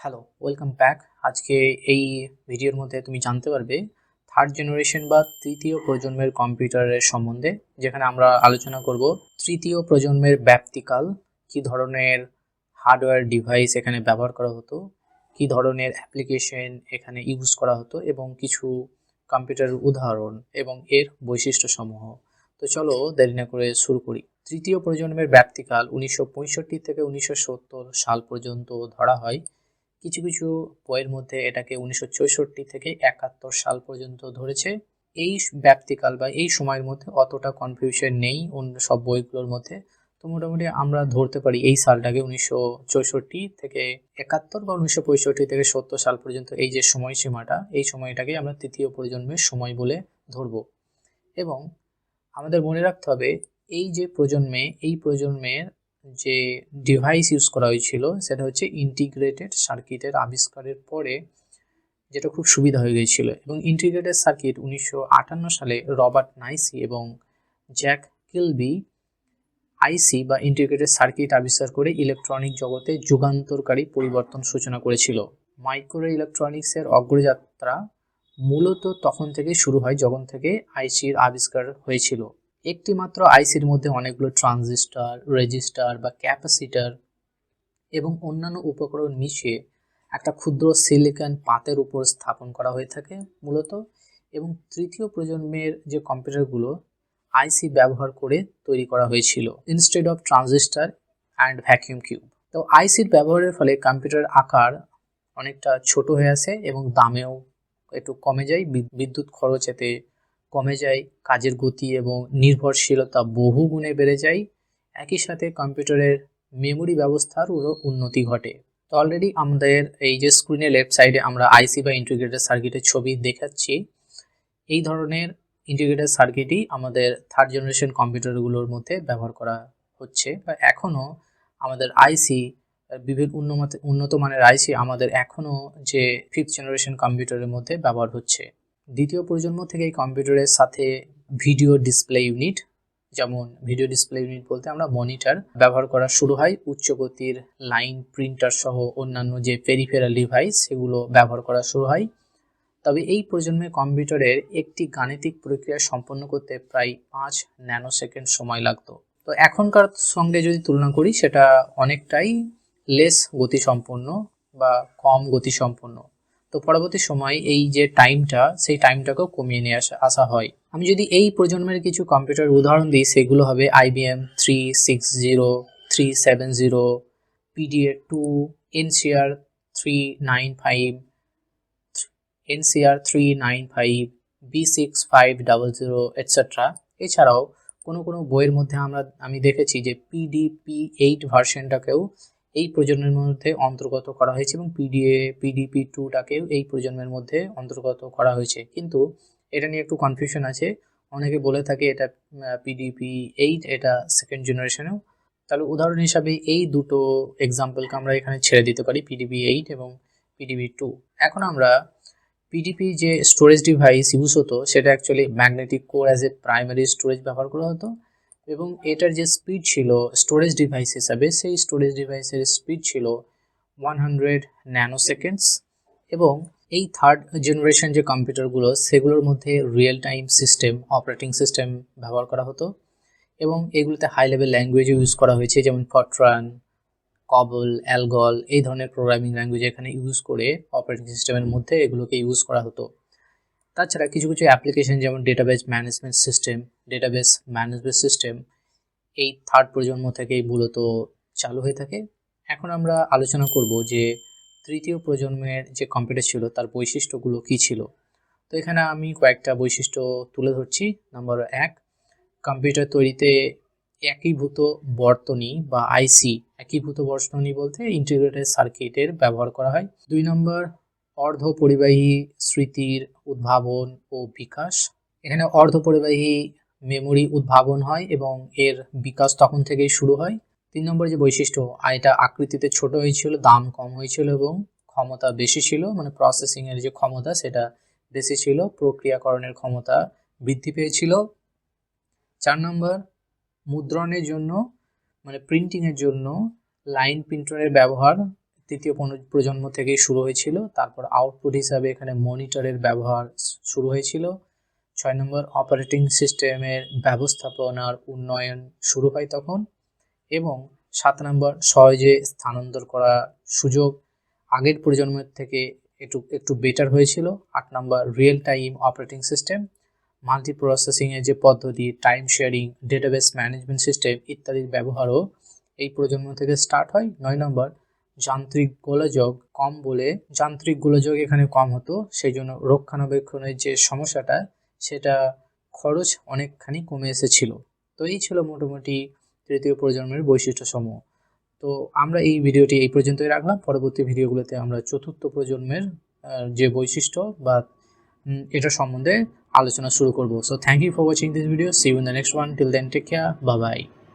Hello welcome back আজকে এই ভিডিওর মধ্যে তুমি জানতে পারবে থার্ড জেনারেশন বা তৃতীয় প্রজন্মের কম্পিউটারের সম্বন্ধে, যেখানে আমরা আলোচনা করব তৃতীয় প্রজন্মের ব্যাপ্তিকাল কি ধরনের হার্ডওয়্যার ডিভাইস এখানে ব্যবহার করা হতো, কি ধরনের অ্যাপ্লিকেশন এখানে ইউজ করা হতো, এবং কিছু কম্পিউটারের উদাহরণ এবং এর বৈশিষ্ট্যসমূহ। তো চলো দেরি না করে শুরু করি। তৃতীয় প্রজন্মের ব্যাপ্তিকাল উনিশশো পঁয়ষট্টি থেকে উনিশশো সত্তর সাল পর্যন্ত ধরা হয়। কিছু কিছু বইয়ের মধ্যে এটাকে উনিশশো চৌষট্টি থেকে একাত্তর সাল পর্যন্ত ধরেছে। এই ব্যাপ্তিকাল বা এই সময়ের মধ্যে অতটা কনফিউশন নেই অন্য সব বইগুলোর মধ্যে। তো মোটামুটি আমরা ধরতে পারি এই সালটাকে উনিশশো চৌষট্টি থেকে একাত্তর বা উনিশশো পঁয়ষট্টি থেকে সত্তর সাল পর্যন্ত এই যে সময়সীমাটা, এই সময়টাকে আমরা তৃতীয় প্রজন্মের সময় বলে ধরব। এবং আমাদের মনে রাখতে হবে, এই যে প্রজন্মে, এই প্রজন্মের যে ডিভাইস ইউজ করা হয়েছিল, সেটা হচ্ছে ইন্টিগ্রেটেড সার্কিটের আবিষ্কারের পরে যেটা খুব সুবিধা হয়ে গিয়েছিল এবং ইন্টিগ্রেটেড সার্কিট উনিশশো আটান্ন সালে রবার্ট নাইসি এবং জ্যাক কিলবি আইসি বা ইন্টিগ্রেটেড সার্কিট আবিষ্কার করে ইলেকট্রনিক জগতে যুগান্তরকারী পরিবর্তন সূচনা করেছিল। মাইক্রো ইলেকট্রনিক্সের অগ্রযাত্রা মূলত তখন থেকে শুরু হয়, যখন থেকে আইসির আবিষ্কার হয়েছিল। একটি মাত্র আইসির মধ্যে অনেকগুলো ট্রানজিস্টার রেজিস্টার বা ক্যাপাসিটার এবং অন্যান্য উপকরণ মিশিয়ে একটা ক্ষুদ্র সিলিকন পাতের উপর স্থাপন করা হয়ে থাকে মূলত এবং তৃতীয় প্রজন্মের যে কম্পিউটারগুলো আইসি ব্যবহার করে তৈরি করা হয়েছিল instead of transistor and vacuum tube তো আইসির ব্যবহারের ফলে কম্পিউটার আকার অনেকটা ছোট হয়ে আসে এবং দামেও একটু কমে যায়, বিদ্যুৎ খরচ এতে কমে যায়, কাজের গতি এবং নির্ভরশীলতা বহু গুণে বেড়ে যায়। একই সাথে কম্পিউটারের মেমোরি ব্যবস্থারও উন্নতি ঘটে। তো অলরেডি আমাদের এই যে স্ক্রিনের লেফট সাইডে আমরা আইসি বা ইন্টিগ্রেটেড সার্কিটের ছবি দেখাচ্ছি। এই ধরনের ইন্টিগ্রেটেড সার্কিটই আমাদের থার্ড জেনারেশন কম্পিউটারগুলোর মধ্যে ব্যবহার করা হচ্ছে। বা এখনও আমাদের আইসি বিভিন্ন উন্নত উন্নত মানের আইসি আমাদের এখনও যে ফিফথ জেনারেশন কম্পিউটারের মধ্যে ব্যবহার হচ্ছে। দ্বিতীয় প্রজন্ম থেকে এই কম্পিউটারের সাথে ভিডিও ডিসপ্লে ইউনিট, যেমন ভিডিও ডিসপ্লে ইউনিট বলতে আমরা মনিটর ব্যবহার করা শুরু হয় উচ্চ গতির লাইন প্রিন্টার সহ অন্যান্য যে পেরিফেরাল ডিভাইস সেগুলো ব্যবহার করা শুরু হয়। তবে এই প্রজন্মে কম্পিউটারের একটি গাণিতিক প্রক্রিয়া সম্পন্ন করতে প্রায় পাঁচ ন্যানো সেকেন্ড সময় লাগতো। তো এখনকার সঙ্গে যদি তুলনা করি, সেটা অনেকটাই লেস গতিসম্পন্ন বা কম গতিসম্পন্ন। তো পরবর্তী সময় এই যে টাইমটা সেই টাইমটাকেও কমিয়ে নিয়ে আসা আসা হয়। আমি যদি এই প্রজন্মের কিছু কম্পিউটার উদাহরণ দিই, সেগুলো হবে IBM three six zero three seven zero PDA two NCR three nine five NCR three nine five B six five double zero etcetera এছাড়াও কোনো কোনো বইয়ের মধ্যে আমরা, আমি দেখেছি যে পিডিপি এইট ভার্সনটাকেও এই প্রজন্মের মধ্যে অন্তর্গত করা হয়েছে এবং পিডিএ পিডিপি টুটাকেও এই প্রজন্মের মধ্যে অন্তর্গত করা হয়েছে। কিন্তু এটা নিয়ে একটু কনফিউশন আছে। অনেকে বলে থাকে এটা পিডিপি এইট এটা সেকেন্ড জেনারেশনেও তাহলে উদাহরণ হিসাবে এই দুটো এক্সাম্পলকে আমরা এখানে ছেড়ে দিতে পারি পিডিপি এইট এবং পিডিবি টু এখন আমরা পিডিপি যে স্টোরেজ ডিভাইস ইউজ হতো, সেটা actually magnetic core as a primary storage ব্যবহার করা হতো। এবং এটার যে স্পিড ছিল স্টোরেজ ডিভাইস হিসাবে, সেই স্টোরেজ ডিভাইসের স্পিড ছিল ওয়ান হান্ড্রেড ন্যানো সেকেন্ডস এবং এই থার্ড জেনারেশন যে কম্পিউটারগুলো সেগুলোর মধ্যে real time system operating system ব্যবহার করা হতো এবং এগুলোতে হাই লেভেল ল্যাঙ্গুয়েজ ইউজ করা হয়েছে, যেমন ফটরান কবল অ্যালগল এই ধরনের প্রোগ্রামিং ল্যাঙ্গুয়েজ এখানে ইউজ করে অপারেটিং সিস্টেমের মধ্যে এগুলোকে ইউজ করা হতো। তাছাড়া কিছু কিছু অ্যাপ্লিকেশন যেমন database management system database management system এই থার্ড প্রজন্ম থেকেই মূলত চালু হয়ে থাকে। এখন আমরা আলোচনা করব যে তৃতীয় প্রজন্মের যে কম্পিউটার ছিল, তার বৈশিষ্ট্যগুলো কী ছিল? তো এখানে আমি কয়েকটা বৈশিষ্ট্য তুলে ধরছি। নাম্বার এক কম্পিউটার তৈরিতে একীভূত বর্তনী বা আইসি একীভূত বর্তনী বলতে ইন্টিগ্রেটেড সার্কিটের ব্যবহার করা হয়। দুই নম্বর অর্ধ পরিবাহী স্মৃতির উদ্ভাবন ও বিকাশ। এখানে অর্ধ পরিবাহী মেমোরি উদ্ভাবন হয় এবং এর বিকাশ তখন থেকেই শুরু হয়। তিন নম্বর যে বৈশিষ্ট্য এটা আকৃতিতে ছোট হয়েছিল, দাম কম হয়েছিল এবং ক্ষমতা বেশি ছিল মানে প্রসেসিং এর যে ক্ষমতা সেটা বেশি ছিল, প্রক্রিয়াকরণের ক্ষমতা বৃদ্ধি পেয়েছিল। চার নম্বর, মুদ্রণের জন্য মানে প্রিন্টিংয়ের জন্য লাইন প্রিন্টারের ব্যবহার তৃতীয় প্রজন্ম থেকেই শুরু হয়েছিল। তারপর আউটপুট হিসাবে এখানে মনিটরের ব্যবহার শুরু হয়েছিল। ছয় নম্বর অপারেটিং সিস্টেমের ব্যবস্থাপনার উন্নয়ন শুরু হয় তখন এবং সাত নম্বর সহজে স্থানান্তর করার সুযোগ আগের প্রজন্মের থেকে একটু একটু বেটার হয়েছিল। আট নম্বর real time operating system multi প্রসেসিংয়ের যে পদ্ধতি time sharing database management system ইত্যাদির ব্যবহারও এই প্রজন্ম থেকে স্টার্ট হয়। নয় নম্বর যান্ত্রিক গোলযোগ কম বলে যান্ত্রিক গোলযোগ এখানে কম হতো সেই জন্য রক্ষণাবেক্ষণের যে সমস্যাটা, সেটা খরচ অনেকখানি কমে এসেছিল। তো এই ছিল মোটামুটি তৃতীয় প্রজন্মের বৈশিষ্ট্য সমূহ তো আমরা এই ভিডিওটি এই পর্যন্তই রাখলাম। পরবর্তী ভিডিওগুলোতে আমরা চতুর্থ প্রজন্মের যে বৈশিষ্ট্য বা এটা সম্বন্ধে আলোচনা শুরু করব। So thank you for watching this video see you in the next one till then take care bye bye